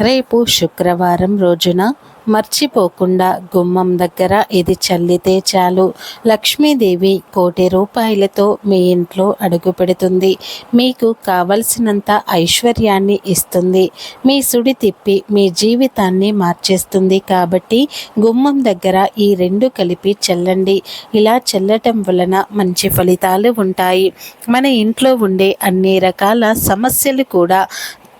రేపు శుక్రవారం రోజున మర్చిపోకుండా గుమ్మం దగ్గర ఇది చల్లితే చాలు. లక్ష్మీదేవి కోటి రూపాయలతో మీ ఇంట్లో అడుగు పెడుతుంది. మీకు కావలసినంత ఐశ్వర్యాన్ని ఇస్తుంది. మీ సుడి తిప్పి మీ జీవితాన్ని మార్చేస్తుంది కాబట్టి గుమ్మం దగ్గర ఈ రెండు కలిపి చల్లండి. ఇలా చల్లటం వలన మంచి ఫలితాలు ఉంటాయి. మన ఇంట్లో ఉండే అన్ని రకాల సమస్యలు కూడా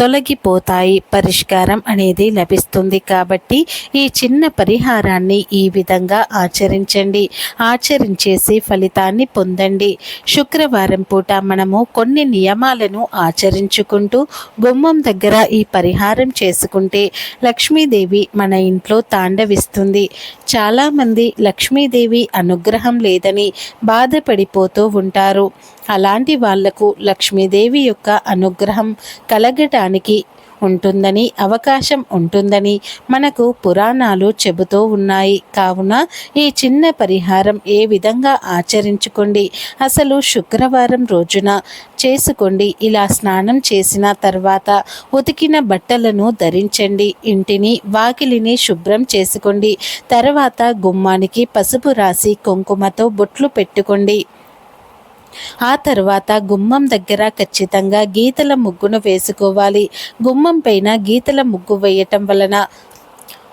తొలగిపోతాయి. పరిష్కారం అనేది లభిస్తుంది. కాబట్టి ఈ చిన్న పరిహారాన్ని ఈ విధంగా ఆచరించండి. ఆచరించేసి ఫలితాన్ని పొందండి. శుక్రవారం పూట మనము కొన్ని నియమాలను ఆచరించుకుంటూ గుమ్మం దగ్గర ఈ పరిహారం చేసుకుంటే లక్ష్మీదేవి మన ఇంట్లో తాండవిస్తుంది. చాలామంది లక్ష్మీదేవి అనుగ్రహం లేదని బాధపడిపోతూ ఉంటారు. అలాంటి వాళ్ళకు లక్ష్మీదేవి యొక్క అనుగ్రహం కలగటానికి ఉంటుందని అవకాశం ఉంటుందని మనకు పురాణాలు చెబుతూ ఉన్నాయి. కావున ఈ చిన్న పరిహారం ఏ విధంగా ఆచరించుకోండి అసలు శుక్రవారం రోజున చేసుకోండి ఇలా స్నానం చేసిన తర్వాత ఉతికిన బట్టలను ధరించండి ఇంటిని వాకిలిని శుభ్రం చేసుకోండి తర్వాత గుమ్మానికి పసుపు రాసి కుంకుమతో బొట్లు పెట్టుకోండి. ఆ తర్వాత గుమ్మం దగ్గర ఖచ్చితంగా గీతల ముగ్గును వేసుకోవాలి. గుమ్మం పైన గీతల ముగ్గు వేయటం వలన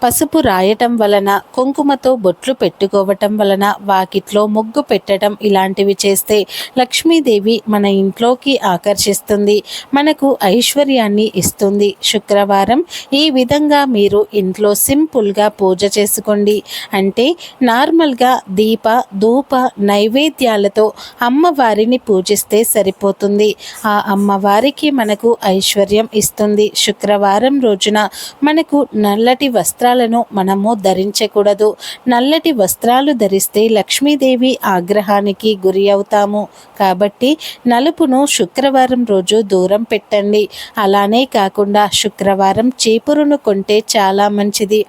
పసుపు రాయటం వలన కుంకుమతో బొట్లు పెట్టుకోవటం వలన వాకిట్లో ముగ్గు పెట్టడం ఇలాంటివి చేస్తే లక్ష్మీదేవి మన ఇంట్లోకి ఆకర్షిస్తుంది మనకు ఐశ్వర్యాన్ని ఇస్తుంది. శుక్రవారం ఈ విధంగా మీరు ఇంట్లో సింపుల్గా పూజ చేసుకోండి. అంటే నార్మల్గా దీప ధూప నైవేద్యాలతో అమ్మవారిని పూజిస్తే సరిపోతుంది. ఆ అమ్మవారికి మనకు ఐశ్వర్యం ఇస్తుంది. శుక్రవారం రోజున మనకు నల్లటి వస్త్రాలు వస్త్రాలను మనము ధరించకూడదు. నల్లటి వస్త్రాలు ధరిస్తే లక్ష్మీదేవి ఆగ్రహానికి గురి అవుతాము. కాబట్టి నలుపును శుక్రవారం రోజు దూరం పెట్టండి. అలానే కాకుండా శుక్రవారం చీపురును కొంటే చాలా మంచిది.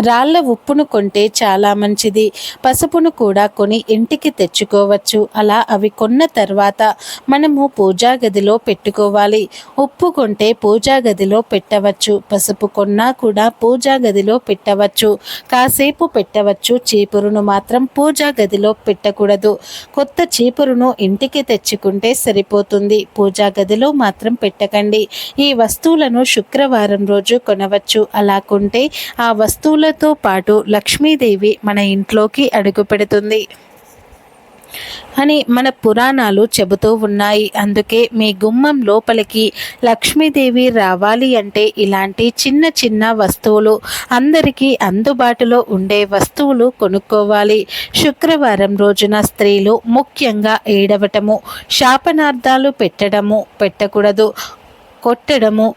రాళ్ళ ఉప్పును కొంటే చాలా మంచిది. పసుపును కూడా కొని ఇంటికి తెచ్చుకోవచ్చు. అలా అవి కొన్న తర్వాత మనము పూజా గదిలో పెట్టుకోవాలి. ఉప్పు కొంటే పూజా గదిలో పెట్టవచ్చు. పసుపు కొన్నా కూడా పూజా గదిలో పెట్టవచ్చు. కాసేపు పెట్టవచ్చు. చీపురును మాత్రం పూజా గదిలో పెట్టకూడదు. కొత్త చీపురును ఇంటికి తెచ్చుకుంటే సరిపోతుంది. పూజా గదిలో మాత్రం పెట్టకండి. ఈ వస్తువులను శుక్రవారం రోజు కొనవచ్చు. అలా కొంటే ఆ వస్తువుల పూలతో పాటు లక్ష్మీదేవి మన ఇంట్లోకి అడుగుపెడుతుంది అని మన పురాణాలు చెబుతూ ఉన్నాయి. అందుకే మీ గుమ్మం లోపలికి లక్ష్మీదేవి రావాలి అంటే ఇలాంటి చిన్న చిన్న వస్తువులు అందరికీ అందుబాటులో ఉండే వస్తువులు కొనుక్కోవాలి. శుక్రవారం రోజున స్త్రీలు ముఖ్యంగా ఏడవటము శాపనార్థాలు పెట్టడము పెట్టకూడదు కొట్టడము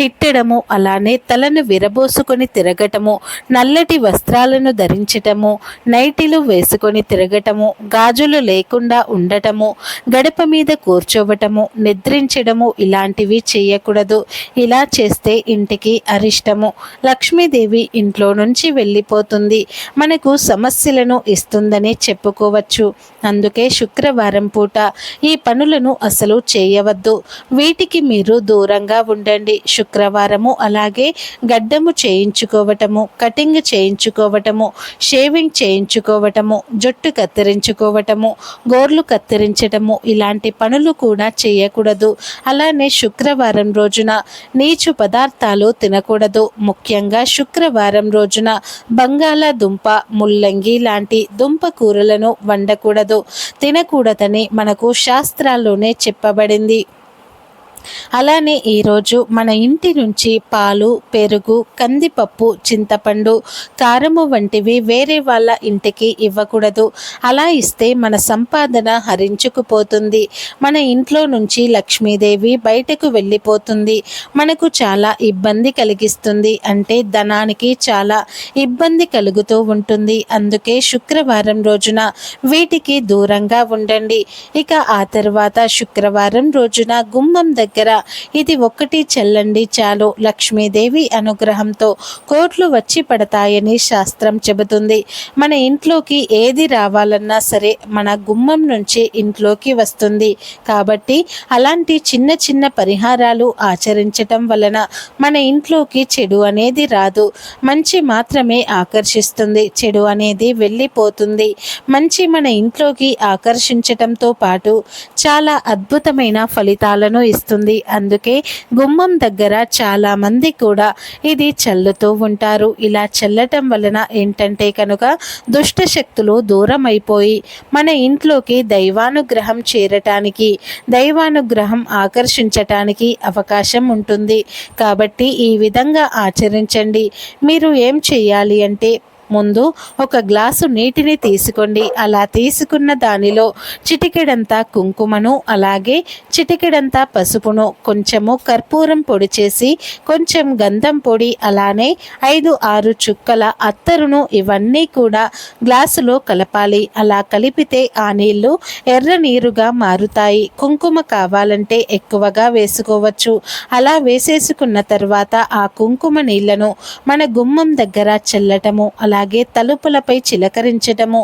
తిట్టడము అలానే తలను విరబోసుకొని తిరగటము నల్లటి వస్త్రాలను ధరించటము నైటిలు వేసుకొని తిరగటము గాజులు లేకుండా ఉండటము గడప మీద కూర్చోవటము నిద్రించడము ఇలాంటివి చేయకూడదు. ఇలా చేస్తే ఇంటికి అరిష్టము. లక్ష్మీదేవి ఇంట్లో నుంచి వెళ్ళిపోతుంది. మనకు సమస్యలను ఇస్తుందని చెప్పుకోవచ్చు. అందుకే శుక్రవారం పూట ఈ పనులను అసలు చేయవద్దు. వీటికి మీరు దూరంగా ఉండండి. శుక్రవారము అలాగే గడ్డము చేయించుకోవటము కటింగ్ చేయించుకోవటము షేవింగ్ చేయించుకోవటము జుట్టు కత్తిరించుకోవటము గోర్లు కత్తిరించటము ఇలాంటి పనులు కూడా చేయకూడదు. అలానే శుక్రవారం రోజున నీచు పదార్థాలు తినకూడదు. ముఖ్యంగా శుక్రవారం రోజున బంగాళాదుంప ముల్లంగి లాంటి దుంప కూరలను వండకూడదు. తినకూడదని మనకు శాస్త్రాల్లోనే చెప్పబడింది. అలానే ఈరోజు మన ఇంటి నుంచి పాలు పెరుగు కందిపప్పు చింతపండు కారము వంటివి వేరే వాళ్ళ ఇంటికి ఇవ్వకూడదు. అలా ఇస్తే మన సంపాదన హరించుకుపోతుంది. మన ఇంట్లో నుంచి లక్ష్మీదేవి బయటకు వెళ్ళిపోతుంది. మనకు చాలా ఇబ్బంది కలిగిస్తుంది అంటే ధనానికి చాలా ఇబ్బంది కలుగుతూ ఉంటుంది. అందుకే శుక్రవారం రోజున వీటికి దూరంగా ఉండండి. ఇక ఆ తర్వాత శుక్రవారం రోజున గుమ్మం దగ్గర దగ్గర. ఇది ఒక్కటి చెల్లండి చాలు. లక్ష్మీదేవి అనుగ్రహంతో కోట్లు వచ్చి పడతాయని శాస్త్రం చెబుతుంది. మన ఇంట్లోకి ఏది రావాలన్నా సరే మన గుమ్మం నుంచి ఇంట్లోకి వస్తుంది. కాబట్టి అలాంటి చిన్న చిన్న పరిహారాలు ఆచరించటం వలన మన ఇంట్లోకి చెడు అనేది రాదు. మంచి మాత్రమే ఆకర్షిస్తుంది. చెడు అనేది వెళ్ళిపోతుంది. మంచి మన ఇంట్లోకి ఆకర్షించటంతో పాటు చాలా అద్భుతమైన ఫలితాలను ఇస్తుంది. అందుకే గుమ్మం దగ్గర చాలా మంది కూడా ఇది చల్లుతూ ఉంటారు. ఇలా చల్లటం వలన ఏంటంటే కనుక దుష్ట శక్తులు దూరం అయిపోయి మన ఇంట్లోకి దైవానుగ్రహం చేరటానికి దైవానుగ్రహం ఆకర్షించటానికి అవకాశం ఉంటుంది. కాబట్టి ఈ విధంగా ఆచరించండి. మీరు ఏం చేయాలి అంటే ముందు ఒక గ్లాసు నీటిని తీసుకోండి. అలా తీసుకున్న దానిలో చిటికెడంతా కుంకుమను అలాగే చిటికెడంతా పసుపును కొంచెము కర్పూరం పొడి చేసి కొంచెం గంధం పొడి అలానే ఐదు ఆరు చుక్కల అత్తరును ఇవన్నీ కూడా గ్లాసులో కలపాలి. అలా కలిపితే ఆ నీళ్ళు ఎర్ర నీరుగా మారుతాయి. కుంకుమ కావాలంటే ఎక్కువగా వేసుకోవచ్చు. అలా వేసేసుకున్న తర్వాత ఆ కుంకుమ నీళ్ళను మన గుమ్మం దగ్గర చల్లటము అలా అలాగే తలుపులపై చిలకరించటము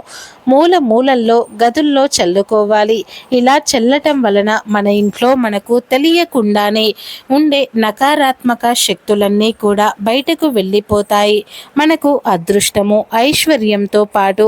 మూల మూలల్లో గదుల్లో చల్లుకోవాలి. ఇలా చల్లటం వలన మన ఇంట్లో మనకు తెలియకుండానే ఉండే నకారాత్మక శక్తులన్నీ కూడా బయటకు వెళ్ళిపోతాయి. మనకు అదృష్టము ఐశ్వర్యంతో పాటు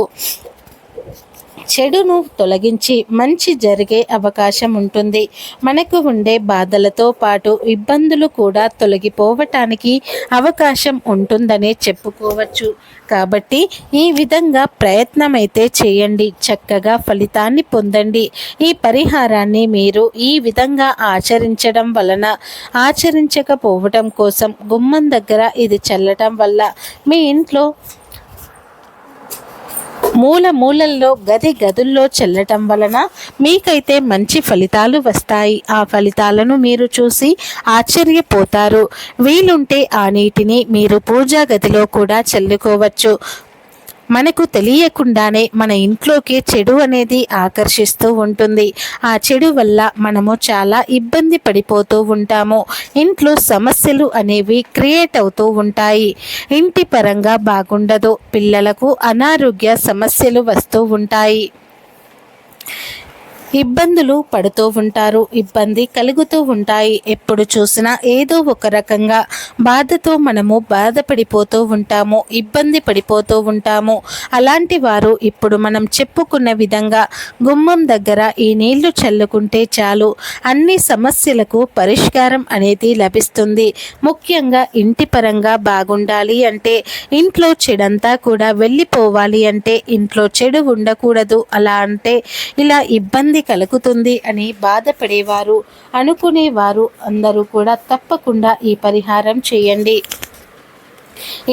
చెడును తొలగించి మంచి జరిగే అవకాశం ఉంటుంది. మనకు ఉండే బాధలతో పాటు ఇబ్బందులు కూడా తొలగిపోవటానికి అవకాశం ఉంటుందనే చెప్పుకోవచ్చు. కాబట్టి ఈ విధంగా ప్రయత్నం అయితే చేయండి. చక్కగా ఫలితాన్ని పొందండి. ఈ పరిహారాన్ని మీరు ఈ విధంగా ఆచరించడం వలన ఆచరించకపోవటం కోసం గుమ్మం దగ్గర ఇది చల్లటం వల్ల మీ ఇంట్లో మూల మూలల్లో గది గదుల్లో చల్లటం వలన మీకైతే మంచి ఫలితాలు వస్తాయి. ఆ ఫలితాలను మీరు చూసి ఆశ్చర్యపోతారు. వీలుంటే ఆ నీటిని మీరు పూజా గదిలో కూడా చల్లుకోవచ్చు. మనకు తెలియకుండానే మన ఇంట్లోకి చెడు అనేది ఆకర్షిస్తూ ఉంటుంది. ఆ చెడు వల్ల మనము చాలా ఇబ్బంది పడిపోతూ ఉంటాము. ఇంట్లో సమస్యలు అనేవి క్రియేట్ అవుతూ ఉంటాయి. ఇంటి పరంగా బాగుండదు. పిల్లలకు అనారోగ్య సమస్యలు వస్తూ ఉంటాయి. ఇబ్బందులు పడుతూ ఉంటారు. ఇబ్బంది కలుగుతూ ఉంటాయి. ఎప్పుడు చూసినా ఏదో ఒక రకంగా బాధతో మనము బాధపడిపోతూ ఉంటాము. ఇబ్బంది పడిపోతూ ఉంటాము. అలాంటి వారు ఇప్పుడు మనం చెప్పుకున్న విధంగా గుమ్మం దగ్గర ఈ నీళ్ళు చల్లుకుంటే చాలు. అన్ని సమస్యలకు పరిష్కారం అనేది లభిస్తుంది. ముఖ్యంగా ఇంటి పరంగా బాగుండాలి అంటే ఇంట్లో చెడంతా కూడా వెళ్ళిపోవాలి అంటే ఇంట్లో చెడు ఉండకూడదు. అలా అంటే ఇలా ఇబ్బంది ఇబ్బంది కలుగుతుంది అని బాధపడేవారు అనుకునేవారు అందరూ కూడా తప్పకుండా ఈ పరిహారం చేయండి.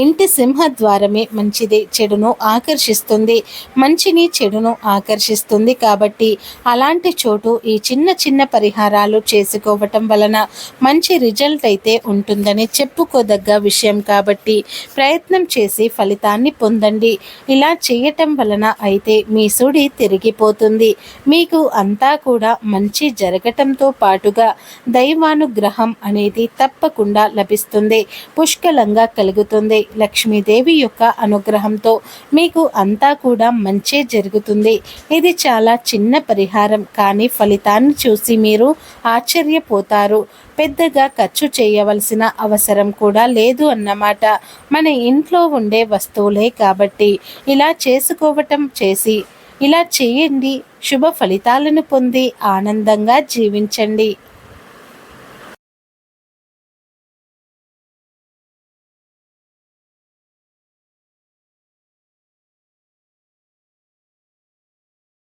ఇంటి సింహద్వారమే మంచిది చెడును ఆకర్షిస్తుంది. మంచిని చెడును ఆకర్షిస్తుంది కాబట్టి అలాంటి చోటు ఈ చిన్న చిన్న పరిహారాలు చేసుకోవటం వలన మంచి రిజల్ట్ అయితే ఉంటుందని చెప్పుకోదగ్గ విషయం కాబట్టి ప్రయత్నం చేసి ఫలితాన్ని పొందండి. ఇలా చేయటం వలన అయితే మీ సుడి తిరిగిపోతుంది. మీకు అంతా కూడా మంచి జరగటంతో పాటుగా దైవానుగ్రహం అనేది తప్పకుండా లభిస్తుంది. పుష్కలంగా కలుగుతుంది. జరుగుతుంది. లక్ష్మీదేవి యొక్క అనుగ్రహంతో మీకు అంతా కూడా మంచే జరుగుతుంది. ఇది చాలా చిన్న పరిహారం. కానీ ఫలితాన్ని చూసి మీరు ఆశ్చర్యపోతారు. పెద్దగా ఖర్చు చేయవలసిన అవసరం కూడా లేదు అన్నమాట. మన ఇంట్లో ఉండే వస్తువులే కాబట్టి ఇలా చేసుకోవటం చేసి ఇలా చేయండి. శుభ ఫలితాలను పొంది ఆనందంగా జీవించండి.